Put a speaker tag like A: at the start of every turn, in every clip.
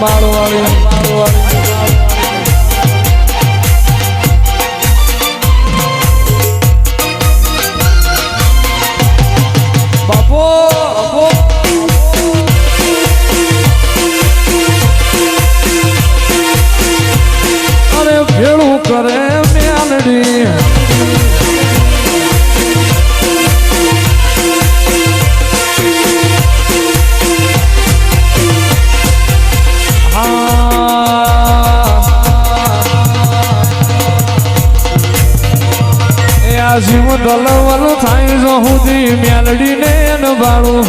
A: માળવાળી બાપો બાપો. અરે ભેળું કરે મ્યાલડી સુધી મ્યાલડી ને નભાળું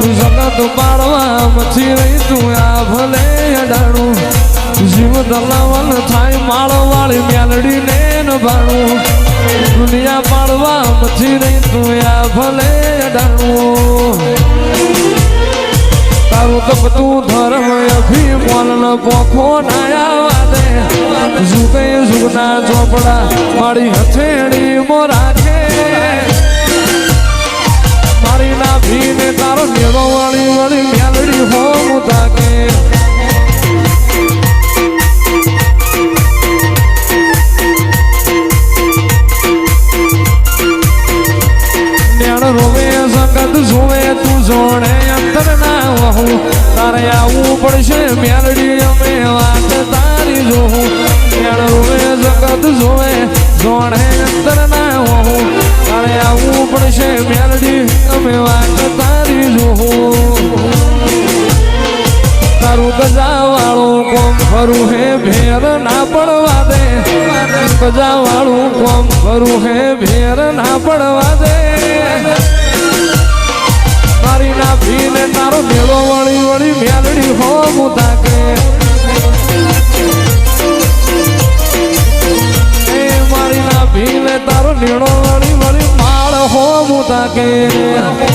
A: તું જગત પાડવા મથી રહી તું આ ભલે અડાણું. જીવ દલાવલ થાય માળવાળી મ્યાલડી ને નભાળું દુનિયા પાડવા મથી રહી તું આ ભલે અડાણું. તારું તો તું ધર્મ ન પોખો નાયા દે. જુગે જુગના ચોપડા મારી હથેળી મો રાખે. મારી ના ભીને તારો મેળો વાળી વાળી અમે તારી તારું ગજા વાળું કોમ ફરું હે ભેર ના પડવા દે ગજાવાળું કોમ ફરું હે ભેર ના પડવા દે મારી ના ભીને તારો મેળો વળી વળી મેલડી હો હું તાકે મારી ના ભીને તારો હો querer. Pra querer.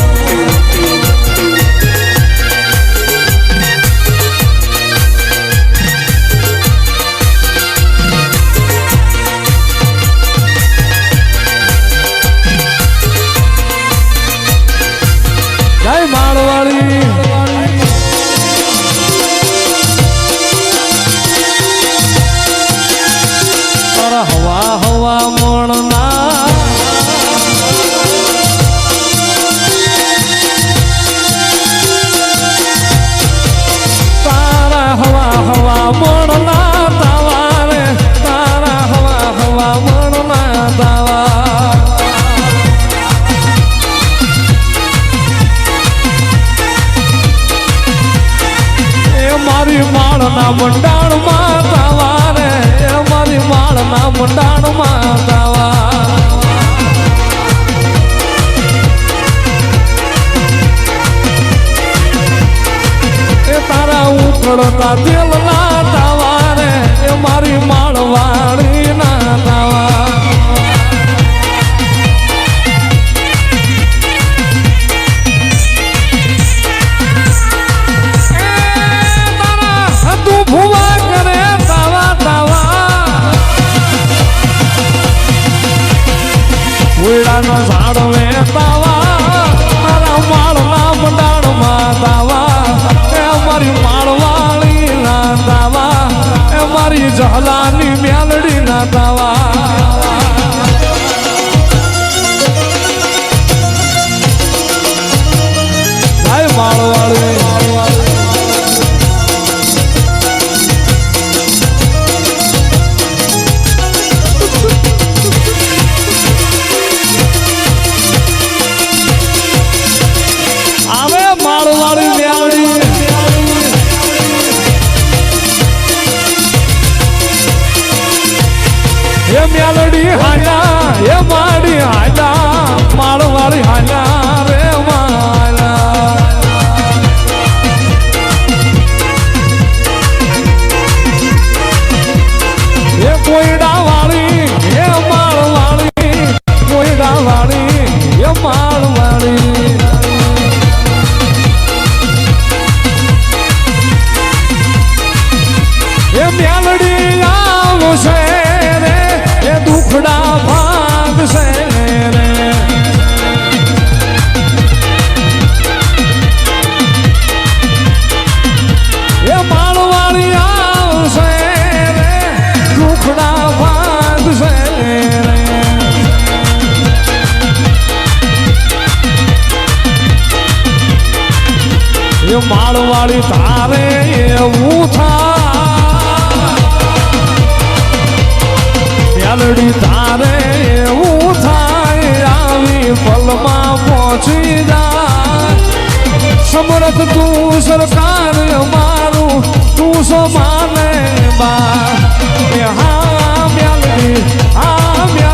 A: માળના મંડાણમાં તાવા રે મારી માળના મંડાણમાં તાવા તારા ઉકળતા દિલના એ મેલડી હાલા એ માડી એ માળવાળી તારે એવું મેલડી તારે એવું થાય, આવી પલમાં પહોંચી જા સમરથ તું સરકાર મારું, તું સો માને બા હા મેલડી હા મેલડી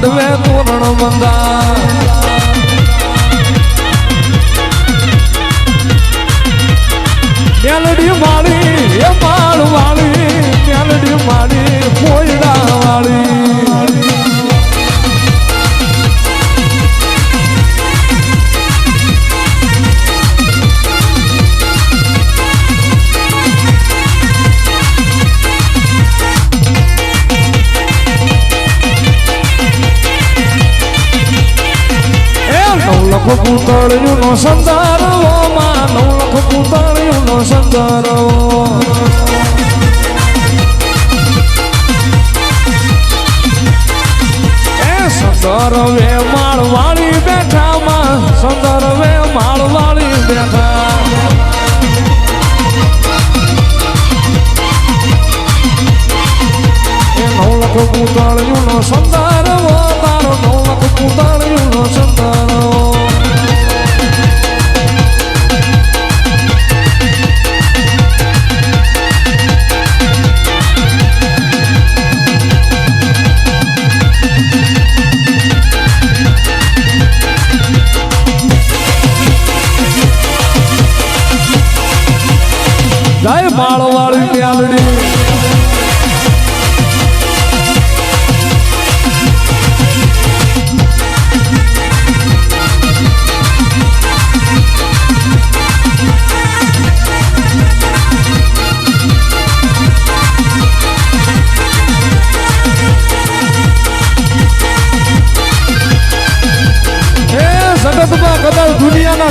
A: માંડવે તોરણ બંધા પૂતળિયું નો સંદારવો માં નવલખ પૂતળિયું નો સંદારવો એ સંદરવે માળ વાળી બેઠા. માં સંદરવે માળ વાળી બેઠા નવલખ પૂતળિયું નો સંદારવો તારો નવલખ પૂતળિયું નો સંદારવો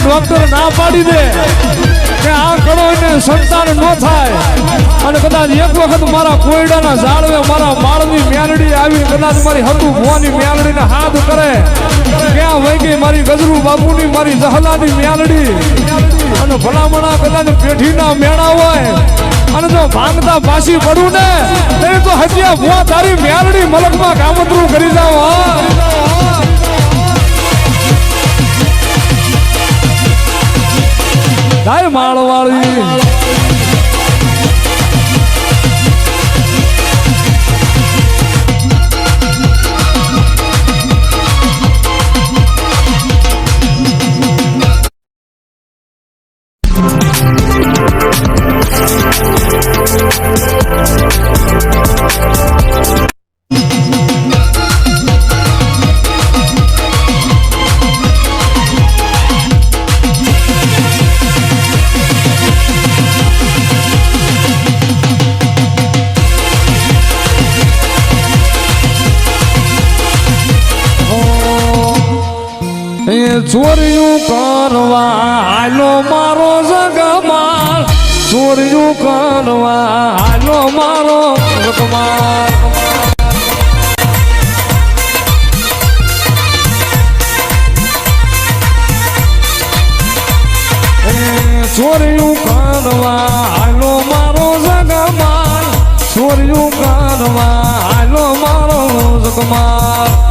A: ડોક્ટર ના પાડી દે. કે આ કરો એને સંતાન ન થાય. અને કદાચ એક વખત મારા કોયડાના ઝાડવે મારા માળની મ્યાનડી આવી, કદાચ મારી હતું ભુવાની મ્યાનડીને હાથ કરે. ક્યાં વહી ગઈ મારી ગજરુ બાપુની, મારી જહલાની મ્યાનડી અને ભલામણા કદાચ પેઢીના મેળા હોય. અને જો ભાંગતા પાછી પડું ને, તો હજી ભુવા તારી મ્યાનડી મલકમાં કામતરું કરી જાવ ગાય માળવાળી ચોર્યું કરવા હાલો મારો જગમાલ. ચોર્યું કરવા હાલો મારો જગમાલ. ચોર્યું કરવા હાલો મારો જગમાલ. ચોર્યું કરવા હાલો મારો જગમાલ.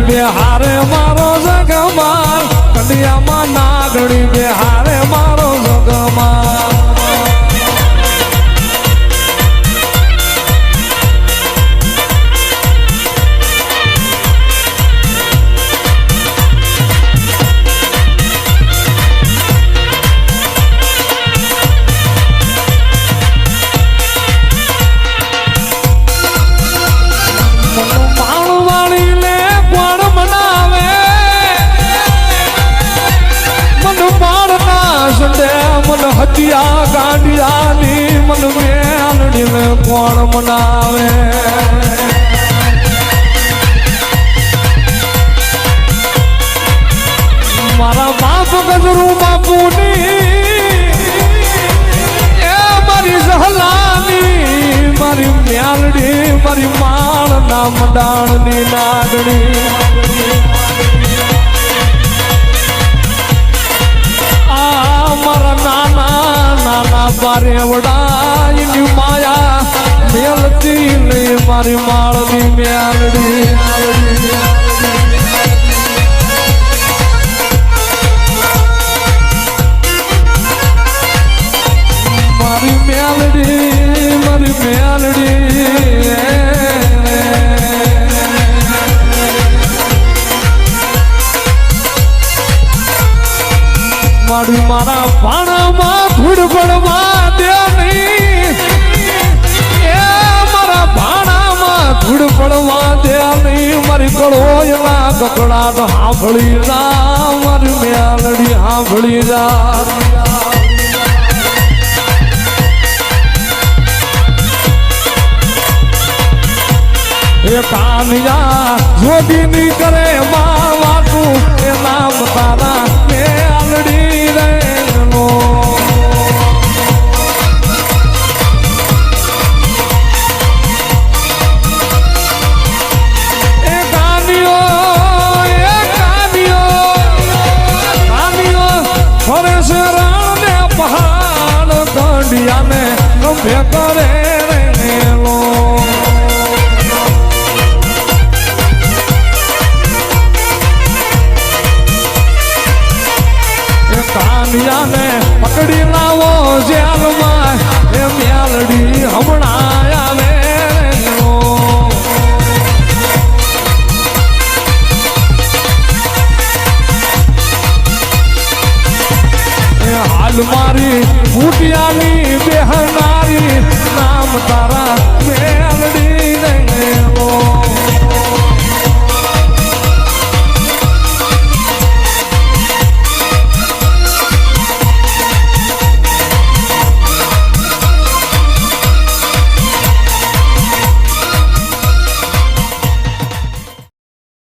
A: મેલડી ગાંડિયાની મન મેલડી લે કોણ મનાવે? મારા બાપ ગજરું બાપુની, એ મારી જહલાની મારી મ્યાલડી, મારી માળ ના મંડાણની નાગણી બારેવડા એની માયા મેલતી નહીં મારી માળની મ્યાલડી મારી મારા પાણામાં ધૂળ પડવા દે નહીં. એ પડવા દે મારી કળોયના કપડા તો હાંભળી જા. મારી મેલડી હાંભળી જા. એ કાનિયા જોડીની કરે મા વાતું. એ નામ તારા ને ગમે કરે મેલો કામિયાને પકડી લાવો જેલમાં એ મેલડી હમણાં દિલ મારી ઉટિયાની બેહનારી નામ તારા મેલડી.